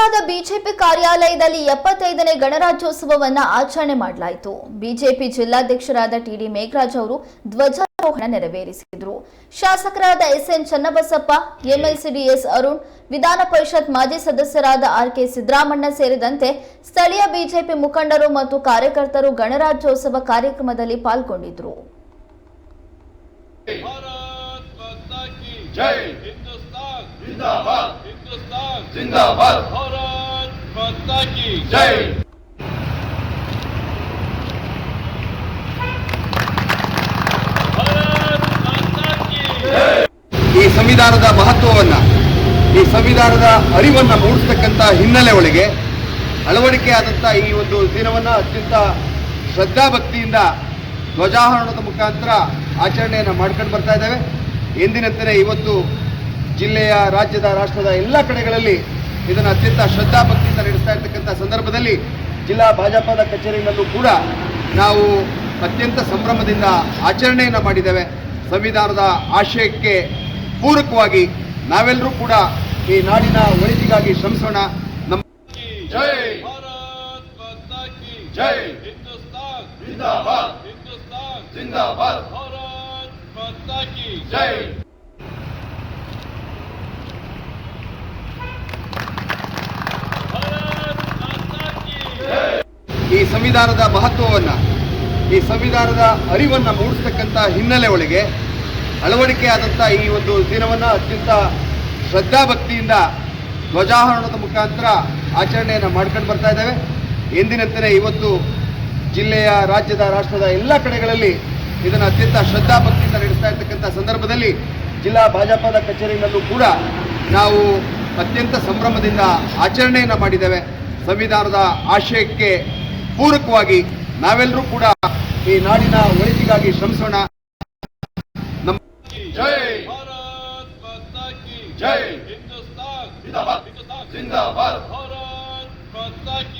ಕೋಲಾರದ ಬಿಜೆಪಿ ಕಾರ್ಯಾಲಯದಲ್ಲಿ ಎಪ್ಪತ್ತೈದನೇ ಗಣರಾಜ್ಯೋತ್ಸವವನ್ನ ಆಚರಣೆ ಮಾಡಲಾಯಿತು. ಬಿಜೆಪಿ ಜಿಲ್ಲಾಧ್ಯಕ್ಷರಾದ ಟಿಡಿ ಮೇಘರಾಜ್ ಅವರು ಧ್ವಜಾರೋಹಣ ನೆರವೇರಿಸಿದರು. ಶಾಸಕರಾದ ಎಸ್ಎನ್ ಚನ್ನಬಸಪ್ಪ ಎಂಎಲ್ಸಿಡಿಎಸ್ ಅರುಣ್ ವಿಧಾನ ಪರಿಷತ್ ಮಾಜಿ ಸದಸ್ಯರಾದ ಆರ್ ಕೆ ಸಿದ್ದರಾಮಣ್ಣ ಸೇರಿದಂತೆ ಸ್ಥಳೀಯ ಬಿಜೆಪಿ ಮುಖಂಡರು ಮತ್ತು ಕಾರ್ಯಕರ್ತರು ಗಣರಾಜ್ಯೋತ್ಸವ ಕಾರ್ಯಕ್ರಮದಲ್ಲಿ ಪಾಲ್ಗೊಂಡಿದ್ದರು ಭಾರತ್ हिंदुस्तान जिंदाबाद हिंदुस्तान जिंदाबाद भारत माता की जय भारत माता की ಈ ಸಂವಿಧಾನದ ಮಹತ್ವವನ್ನ ಈ ಸಂವಿಧಾನದ ಅರಿವನ್ನ ಮೂಡಿಸ್ತಕ್ಕಂಥ ಹಿನ್ನೆಲೆ ಒಳಗೆ ಅಳವಡಿಕೆ ಆದಂಥ ಈ ಒಂದು ದಿನವನ್ನ ಅತ್ಯಂತ ಶ್ರದ್ಧಾಭಕ್ತಿಯಿಂದ ಧ್ವಜಾರೋಹಣದ ಮುಖಾಂತರ ಆಚರಣೆಯನ್ನು ಮಾಡ್ಕೊಂಡು ಬರ್ತಾ ಇದ್ದೇವೆ ಎಂದಿನಂತೆ ಇವತ್ತು ಜಿಲ್ಲೆಯ ರಾಜ್ಯದ ರಾಷ್ಟ್ರದ ಎಲ್ಲ ಕಡೆಗಳಲ್ಲಿ ಇದನ್ನು ಅತ್ಯಂತ ಶ್ರದ್ಧಾಭಕ್ತಿಯಿಂದ ನಡೆಸ್ತಾ ಇರ್ತಕ್ಕಂಥ ಸಂದರ್ಭದಲ್ಲಿ ಜಿಲ್ಲಾ ಭಾಜಪದ ಕಚೇರಿಗಳಲ್ಲೂ ಕೂಡ ನಾವು ಅತ್ಯಂತ ಸಂಭ್ರಮದಿಂದ ಆಚರಣೆಯನ್ನು ಮಾಡಿದ್ದೇವೆ. ಸಂವಿಧಾನದ ಆಶಯಕ್ಕೆ ಪೂರಕವಾಗಿ ನಾವೆಲ್ಲರೂ ಕೂಡ ಈ ನಾಡಿನ ಒಳಿತಿಗಾಗಿ ಶ್ರಮಿಸೋಣ. ನಮ್ಮ ಜೈ ಜೈ. ಹಿಂದೂಸ್ತಾನ್ ಜೈ. ಈ ಸಂವಿಧಾನದ ಮಹತ್ವವನ್ನು, ಈ ಸಂವಿಧಾನದ ಅರಿವನ್ನು ಮೂಡಿಸ್ತಕ್ಕಂಥ ಹಿನ್ನೆಲೆ ಒಳಗೆ ಅಳವಡಿಕೆ ಆದಂಥ ಈ ಒಂದು ದಿನವನ್ನು ಅತ್ಯಂತ ಶ್ರದ್ಧಾಭಕ್ತಿಯಿಂದ ಧ್ವಜಾರೋಹಣದ ಮುಖಾಂತರ ಆಚರಣೆಯನ್ನು ಮಾಡ್ಕೊಂಡು ಬರ್ತಾ ಇದ್ದೇವೆ. ಎಂದಿನಂತೆ ಇವತ್ತು ಜಿಲ್ಲೆಯ, ರಾಜ್ಯದ, ರಾಷ್ಟ್ರದ ಎಲ್ಲ ಕಡೆಗಳಲ್ಲಿ ಇದನ್ನು ಅತ್ಯಂತ ಶ್ರದ್ಧಾಭಕ್ತಿಯಿಂದ ನಡೆಸ್ತಾ ಇರ್ತಕ್ಕಂಥ ಸಂದರ್ಭದಲ್ಲಿ ಜಿಲ್ಲಾ ಭಾಜಪದ ಕಚೇರಿನಲ್ಲೂ ಕೂಡ ನಾವು ಅತ್ಯಂತ ಸಂಭ್ರಮದಿಂದ ಆಚರಣೆಯನ್ನು ಮಾಡಿದ್ದೇವೆ. ಸಂವಿಧಾನದ ಆಶಯಕ್ಕೆ ಪೂರಕವಾಗಿ ನಾವೆಲ್ಲರೂ ಕೂಡ ಈ ನಾಡಿನ ಒಳಿತಿಗಾಗಿ ಶ್ರಮಿಸೋಣ. ನಮ್ಮ ಜೈ ಜೈ ಹಿಂದೂಸ್ತಾನ್ ಜಿಂದಾಬಾದ್. ಜಿಂದಾಬಾದ್. ಭಾರತ್ ಮಾತಾ ಕಿ